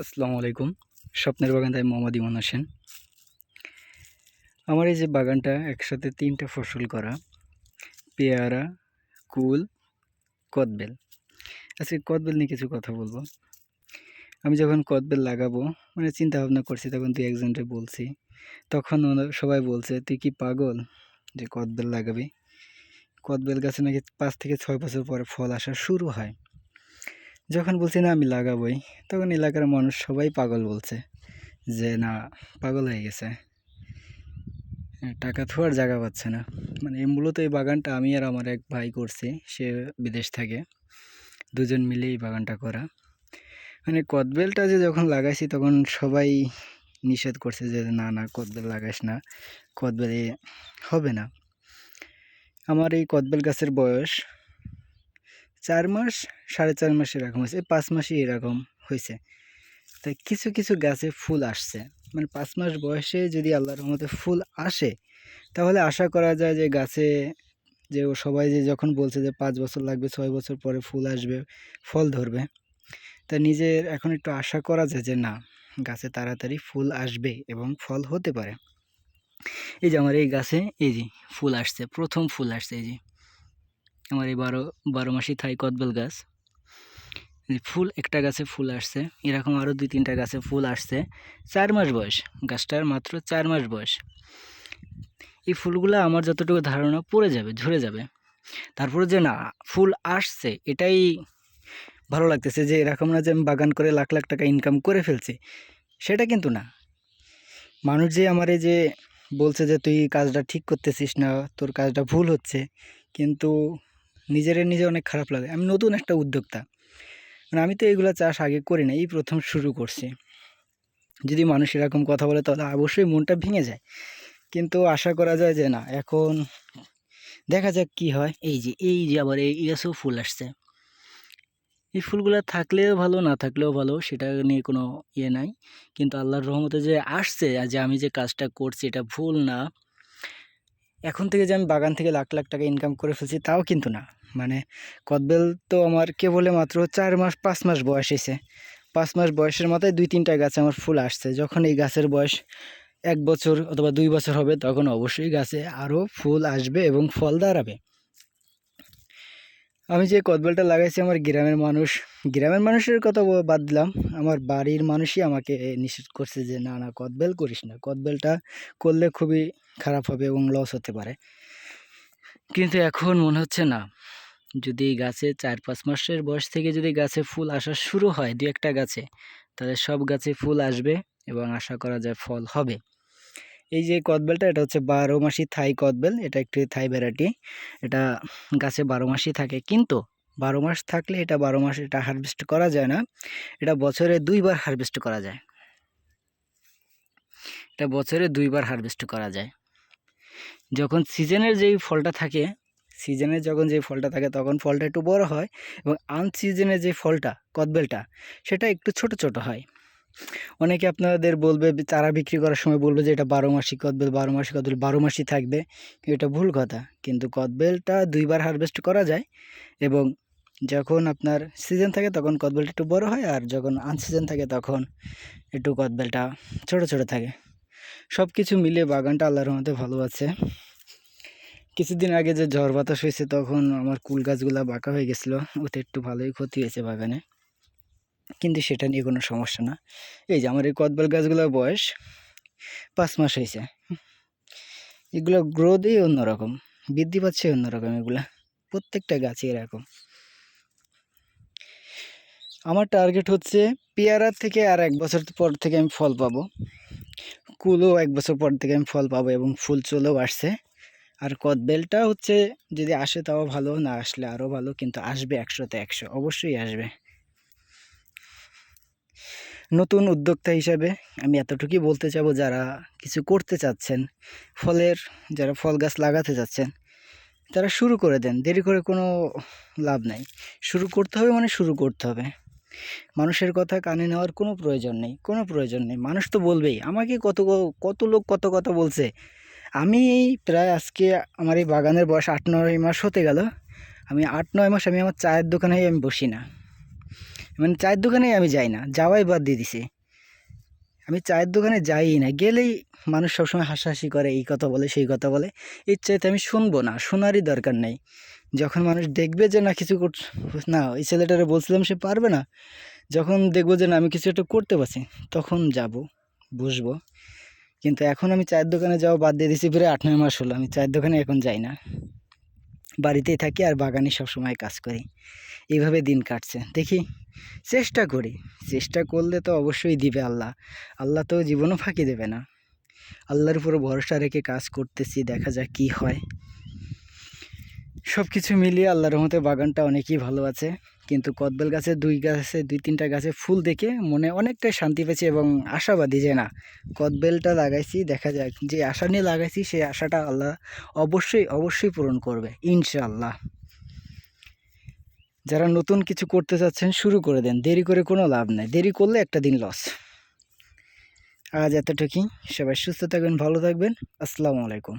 আসসালামু আলাইকুম। স্বপ্নের বাগান তাই মোহাম্মদ ইমান হোসেন। আমার এই যে বাগানটা, একসাথে তিনটা ফসল করা, পেয়ারা, কুল, কদবেল। আজকে কদবেল নিয়ে কিছু কথা বলব। আমি যখন কদবেল লাগাবো মানে চিন্তা ভাবনা করছি, তখন তুই একজনকে বলছি। তখন সবাই বলছে, তুই কি পাগল যে কদবেল লাগাবি? কদবেল গাছে নাকি পাঁচ থেকে ছয় বছর পরে ফল আসা শুরু হয়। যখন বলছি না আমি লাগাবোই, তখন এলাকার মানুষ সবাই পাগল বলছে যে, না, পাগল হয়ে গেছে। টাকা থোয়ার জায়গা পাচ্ছে না। মানে মূলত এই বাগানটা আমি আর আমার এক ভাই করছি, সে বিদেশ থাকে। দুজন মিলে এই বাগানটা করা। মানে কদবেলটা যে যখন লাগাইছি, তখন সবাই নিষেধ করছে যে, না না, কদবেল লাগাইস না। কদবেলে হবে না। আমার এই কদবেল গাছের বয়স চার মাস, সাড়ে চার মাস এরকম হয়েছে। পাঁচ মাসই এরকম হয়েছে। তাই কিছু কিছু গাছে ফুল আসছে। মানে পাঁচ মাস বয়সে যদি আল্লাহর রহমতে ফুল আসে, তাহলে আশা করা যায় যে গাছে যে ও সবাই যে যখন বলছে যে পাঁচ বছর লাগবে, ছয় বছর পরে ফুল আসবে, ফল ধরবে, তা নিজের এখন একটু আশা করা যায় যে না, গাছে তাড়াতাড়ি ফুল আসবে এবং ফল হতে পারে। এই যে আমার এই গাছে, এই যে ফুল আসছে, প্রথম ফুল আসছে, এই যে। আমার এই বারো বারো মাসি থাই কদবেল গাছ। ফুল, একটা গাছে ফুল আসছে, এরকম আরও দুই তিনটা গাছে ফুল আসছে। চার মাস বয়স, গাছটার মাত্র চার মাস বয়স। এই ফুলগুলো আমার যতটুকু ধারণা, পড়ে যাবে, ঝরে যাবে। তারপরে যে না, ফুল আসছে, এটাই ভালো লাগতেছে যে এরকম না যে আমি বাগান করে লাখ লাখ টাকা ইনকাম করে ফেলছি। সেটা কিন্তু না। মানুষ যে আমার যে বলছে যে তুই কাজটা ঠিক করতেছিস না, তোর কাজটা ভুল হচ্ছে, কিন্তু নিজের নিজে অনেক খারাপ লাগে। আমি নতুন একটা উদ্যোক্তা। মানে আমি তো এইগুলো চাষ আগে করি না এই প্রথম শুরু করছি। যদি মানুষ এরকম কথা বলে তাহলে অবশ্যই মনটা ভেঙে যায়। কিন্তু আশা করা যায় যে না, এখন দেখা যাক কি হয়। এই যে এই যে আবার এই গাছেও ফুল আসছে। এই ফুলগুলো থাকলেও ভালো, না থাকলেও ভালো, সেটা নিয়ে কোনো ইয়ে নাই। কিন্তু আল্লাহর রহমতে যে আসছে যে আমি যে কাজটা করছি এটা ভুল না। এখন থেকে যে আমি বাগান থেকে লাখ লাখ টাকা ইনকাম করে ফেলছি, তাও কিন্তু না। মানে কদবেল তো আমার কেবলে মাত্র চার মাস, পাঁচ মাস বয়স এসে পাঁচ মাস বয়সের মাথায় দুই তিনটা গাছে আমার ফুল আসছে। যখন এই গাছের বয়স এক বছর অথবা দুই বছর হবে, তখন অবশ্যই গাছে আরও ফুল আসবে এবং ফল দাঁড়াবে। আমি যে কদবেলটা লাগাইছি আমার গ্রামের মানুষ, গ্রামের মানুষের কথা বাদ দিলাম। আমার বাড়ির মানুষই আমাকে নিষেধ করছে যে, না না, কদবেল করিস না। কদবেলটা করলে খুবই খারাপ হবে এবং লস হতে পারে। কিন্তু এখন মনে হচ্ছে না। যদি গাছে চার পাঁচ মাসের বয়স থেকে যদি গাছে ফুল আসা শুরু হয় দু একটা গাছে, তাহলে সব গাছে ফুল আসবে এবং আশা করা যায় ফল হবে। এই যে কদবেলটা, এটা হচ্ছে বারো মাসি থাই কদবেল, এটা একটি থাই ভ্যারাইটি। এটা গাছে বারো মাসই থাকে, কিন্তু বারো মাস থাকলে এটা বারো মাস এটা হারভেস্ট করা যায় না, এটা বছরে দুইবার হারভেস্ট করা যায়। এটা বছরে দুইবার হারভেস্ট করা যায়। যখন সিজনের যেই ফলটা থাকে সিজনে যখন যে ফলটা থাকে তখন ফলটা একটু বড় হয় এবং আনসিজনে যে ফলটা, কদবেলটা, সেটা একটু ছোট ছোট হয়। অনেকে আপনাদের বলবে, চারা বিক্রি করার সময় বলবে যে এটা বারো মাসি কদবেল, বারো মাসি কদবেল, বারো মাসই থাকবে। এটা ভুল কথা। কিন্তু কদবেলটা দুইবার হারভেস্ট করা যায় এবং যখন আপনার সিজন থাকে তখন কদবেলটা একটু বড় হয় আর যখন আনসিজন থাকে তখন একটু কদবেলটা ছোট ছোট থাকে। সব কিছু মিলে বাগানটা আল্লাহর মধ্যে ভালো আছে। কিছুদিন আগে যে ঝড় বাতাস হয়েছে, তখন আমার কুল গাছগুলা বাঁকা হয়ে গেছিল। ওতে একটু ভালোই ক্ষতি হয়েছে বাগানে। কিন্তু সেটা নিয়ে কোনো সমস্যা না। এই যে আমার এই কদবেল গাছগুলোর বয়স পাঁচ মাস হয়েছে। এগুলো গ্রোথই অন্যরকম, বৃদ্ধি পাচ্ছে অন্যরকম এগুলা, প্রত্যেকটা গাছই এরকম। আমার টার্গেট হচ্ছে পেয়ারার থেকে আর এক বছর পর থেকে আমি ফল পাবো। কুলও এক বছর পর থেকে আমি ফল পাবো এবং ফুল চলেও আসছে। আর কদবেলটা হচ্ছে যদি আসে তাও ভালো, না আসলে আরও ভালো, কিন্তু আসবে একশোতে একশো, অবশ্যই আসবে। নতুন উদ্যোক্তা হিসাবে আমি এতটুকুই বলতে চাবো, যারা কিছু করতে চাচ্ছেন, ফলের, যারা ফল গাছ লাগাতে চাচ্ছেন, তারা শুরু করে দেন, দেরি করে কোনো লাভ নাই। শুরু করতে হবে মানে শুরু করতে হবে। মানুষের কথা কানে নেওয়ার কোনো প্রয়োজন নেই, কোনো প্রয়োজন নেই। মানুষ তো বলবেই, আমাকে কত কত লোক কত কথা বলছে আমি প্রায় আজকে আমার এই বাগানের বয়স আট, নয় মাস হতে গেল। আমি আট, নয় মাস আমি আমার চায়ের দোকানেই আমি বসি না। মানে চায়ের দোকানে আমি যাই না, যাওয়াই বাদ দিয়ে দিছি। আমি চায়ের দোকানে যাই না, গেলেই মানুষ সবসময় হাসাহাসি করে, এই কথা বলে, সেই কথা বলে। এর চাইতে আমি শুনব না, শোনারই দরকার নেই। যখন মানুষ দেখবে যে না কিছু কর না ওই ছেলেটারে বলছিলাম সে পারবে না, যখন দেখব যে না আমি কিছু একটা করতে পারছি, তখন যাব, বসবো। কিন্তু এখন আমি চায়ের দোকানে যাওয়া বাদ দিয়ে দিছি প্রায় আট, নয় মাস হলো। আমি চায়ের দোকানে এখন যাই না। বাড়িতেই থাকি আর বাগানে সবসময় কাজ করি। এইভাবে দিন কাটছে। দেখি, চেষ্টা করি। চেষ্টা করলে তো অবশ্যই দিবে আল্লাহ। আল্লাহ তো জীবনও ফাঁকি দেবে না। আল্লাহর উপর ভরসা রেখে কাজ করতেছি, দেখা যাক কি হয়। সব কিছু মিলিয়ে আল্লাহর রহমতে বাগানটা অনেকই ভালো আছে। কিন্তু কদবেল গাছে দুই গাছে, দুই তিনটা গাছে ফুল দেখে মনে অনেকটাই শান্তি পেয়েছি এবং আশাবাদী যে না, কদবেলটা লাগাইছি, দেখা যাক যে আশা নিয়ে লাগাইছি, সেই আশাটা আল্লাহ অবশ্যই অবশ্যই পূরণ করবে, ইনশাআল্লাহ। যারা নতুন কিছু করতে চাচ্ছেন, শুরু করে দেন, দেরি করে কোনো লাভ নেই, দেরি করলে একটা দিন লস আজ এতটুকুই, সবাই সুস্থ থাকবেন, ভালো থাকবেন, আসসালামু আলাইকুম।